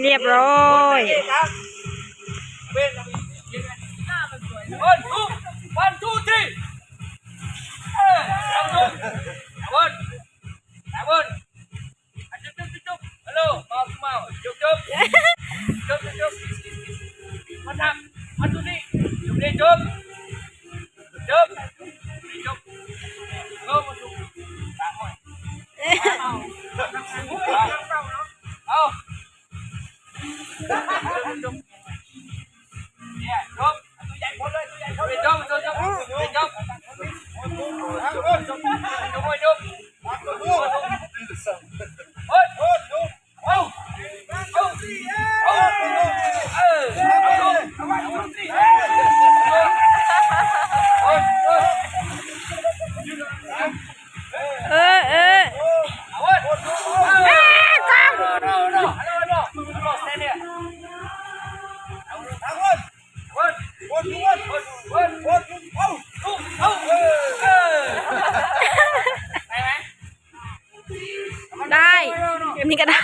เรียบร้อยวันทูวันเอ้ยวันทูวันวันจุ๊บจุ๊บจุ๊บฮัลโหลมาคุณมาจุ๊บจุ๊บจุ๊บจุ๊บมาทำมาทูนี่จุ๊บนี่จุ๊บ Oh. ได้นี่ก็ได้